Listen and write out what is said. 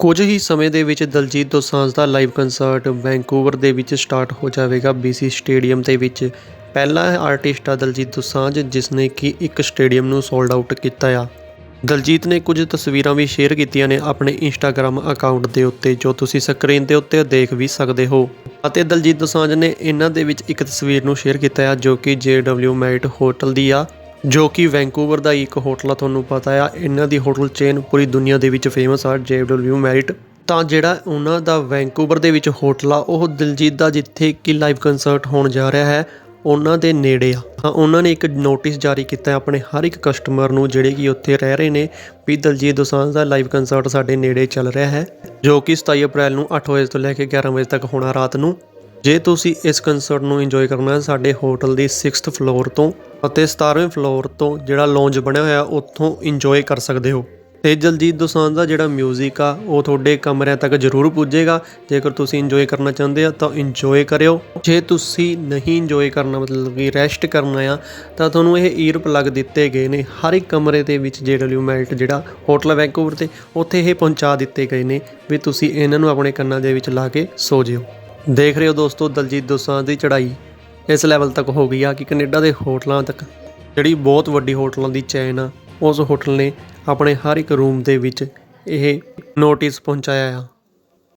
ਕੁਝ ਹੀ ਸਮੇਂ ਦੇ ਵਿੱਚ ਦਲਜੀਤ ਦੋਸਾਂਝ ਦਾ ਲਾਈਵ ਕੰਸਰਟ ਵੈਂਕੂਵਰ ਦੇ ਵਿੱਚ ਸਟਾਰਟ ਹੋ ਜਾਵੇਗਾ BC ਸਟੇਡੀਅਮ ਦੇ ਵਿੱਚ। ਪਹਿਲਾ ਆਰਟਿਸਟ ਆ ਦਲਜੀਤ ਦੋਸਾਂਝ ਜਿਸ ਨੇ ਕਿ ਇੱਕ ਸਟੇਡੀਅਮ ਨੂੰ ਸੋਲਡ ਆਊਟ ਕੀਤਾ ਆ। ਦਲਜੀਤ ਨੇ ਕੁਝ ਤਸਵੀਰਾਂ ਵੀ ਸ਼ੇਅਰ ਕੀਤੀਆਂ ਨੇ ਆਪਣੇ ਇੰਸਟਾਗ੍ਰam ਅਕਾਊਂਟ ਦੇ ਉੱਤੇ, ਜੋ ਤੁਸੀਂ ਸਕਰੀਨ ਦੇ ਉੱਤੇ ਦੇਖ ਵੀ ਸਕਦੇ ਹੋ। ਅਤੇ ਦਲਜੀਤ ਦੋਸਾਂਝ ਨੇ ਇਹਨਾਂ ਦੇ ਵਿੱਚ ਇੱਕ ਤਸਵੀਰ ਨੂੰ ਸ਼ੇਅਰ ਕੀਤਾ ਆ, ਜੋ ਕਿ JW ਮੈਰਿਟ ਹੋਟਲ ਦੀ ਆ। ਜੋ ਕਿ ਵੈਂਕੂਵਰ ਦਾ ਇੱਕ ਹੋਟਲ ਆ, ਤੁਹਾਨੂੰ ਪਤਾ ਆ, ਇਹਨਾਂ ਦੀ ਹੋਟਲ ਚੇਨ ਪੂਰੀ ਦੁਨੀਆ ਦੇ ਵਿੱਚ ਫੇਮਸ ਆ JW ਮੈਰਿਟ ਤਾਂ ਜਿਹੜਾ ਉਹਨਾਂ ਦਾ ਵੈਂਕੂਵਰ ਦੇ ਵਿੱਚ ਹੋਟਲ ਆ, ਉਹ ਦਿਲਜੀਤ ਦਾ ਜਿੱਥੇ ਕਿ ਲਾਈਵ ਕੰਸਰਟ ਹੋਣ ਜਾ ਰਿਹਾ ਹੈ, ਉਹਨਾਂ ਦੇ ਨੇੜੇ ਆ। ਤਾਂ ਉਹਨਾਂ ਨੇ ਇੱਕ ਨੋਟਿਸ ਜਾਰੀ ਕੀਤਾ ਆਪਣੇ ਹਰ ਇੱਕ ਕਸਟਮਰ ਨੂੰ, ਜਿਹੜੇ ਕਿ ਉੱਥੇ ਰਹਿ ਰਹੇ ਨੇ, ਵੀ ਦਲਜੀਤ ਦੋਸਾਂਝ ਦਾ ਲਾਈਵ ਕੰਸਰਟ ਸਾਡੇ ਨੇੜੇ ਚੱਲ ਰਿਹਾ ਹੈ, ਜੋ ਕਿ 27 ਅਪ੍ਰੈਲ ਨੂੰ 8 ਵਜੇ ਤੋਂ ਲੈ ਕੇ 11 ਵਜੇ ਤੱਕ ਹੋਣਾ ਰਾਤ ਨੂੰ। ਜੇ ਤੁਸੀਂ ਇਸ ਕੰਸਰਟ ਨੂੰ ਇੰਜੋਏ ਕਰਨਾ ਹੈ, ਸਾਡੇ ਹੋਟਲ ਦੀ 6th ਫਲੋਰ ਤੋਂ ਅਤੇ 17ਵੇਂ ਫਲੋਰ ਤੋਂ ਜਿਹੜਾ ਲੌਂਜ ਬਣਿਆ ਹੋਇਆ, ਉੱਥੋਂ ਇੰਜੋਏ ਕਰ ਸਕਦੇ ਹੋ। ਤੇ ਜਲਜੀਤ ਦੋਸਾਂਝ ਦਾ ਜਿਹੜਾ 뮤직 ਆ, ਉਹ ਤੁਹਾਡੇ ਕਮਰਿਆਂ ਤੱਕ ਜ਼ਰੂਰ ਪੁੱਜੇਗਾ। ਜੇਕਰ ਤੁਸੀਂ ਇੰਜੋਏ ਕਰਨਾ ਚਾਹੁੰਦੇ ਆ, ਤਾਂ ਇੰਜੋਏ ਕਰਿਓ। ਜੇ ਤੁਸੀਂ ਨਹੀਂ ਇੰਜੋਏ ਕਰਨਾ, ਮਤਲਬ ਕਿ ਰੈਸਟ ਕਰਨਾ ਆ, ਤਾਂ ਤੁਹਾਨੂੰ ਇਹ ਈਅਰ ਪਲੱਗ ਦਿੱਤੇ ਗਏ ਨੇ। ਹਰ ਇੱਕ ਕਮਰੇ ਦੇ ਵਿੱਚ JW ਮੈਲਟ ਜਿਹੜਾ ਹੋਟਲ ਵੈਂਕੂਵਰ ਤੇ, ਉੱਥੇ ਇਹ ਪਹੁੰਚਾ ਦਿੱਤੇ ਗਏ ਨੇ ਵੀ ਤੁਸੀਂ ਇਹਨਾਂ ਨੂੰ ਆਪਣੇ ਕੰਨਾਂ ਦੇ ਵਿੱਚ ਲਾ ਕੇ ਸੋ ਜਿਓ। ਦੇਖ ਰਹੇ ਹੋ ਦੋਸਤੋ ਦਲਜੀਤ ਦੋਸਾਂ ਦੀ ਚੜ੍ਹਾਈ। ਇਸ ਲੈਵਲ ਤੱਕ ਹੋ ਗਈ ਆ ਕਿ ਕੈਨੇਡਾ ਦੇ ਹੋਟਲਾਂ ਤੱਕ ਜਿਹੜੀ ਬਹੁਤ ਵੱਡੀ ਹੋਟਲਾਂ ਦੀ ਚੈਨ ਆ, ਉਸ ਹੋਟਲ ਨੇ ਆਪਣੇ ਹਰ ਇੱਕ ਰੂਮ ਦੇ ਵਿੱਚ ਇਹ ਨੋਟਿਸ ਪਹੁੰਚਾਇਆ ਆ।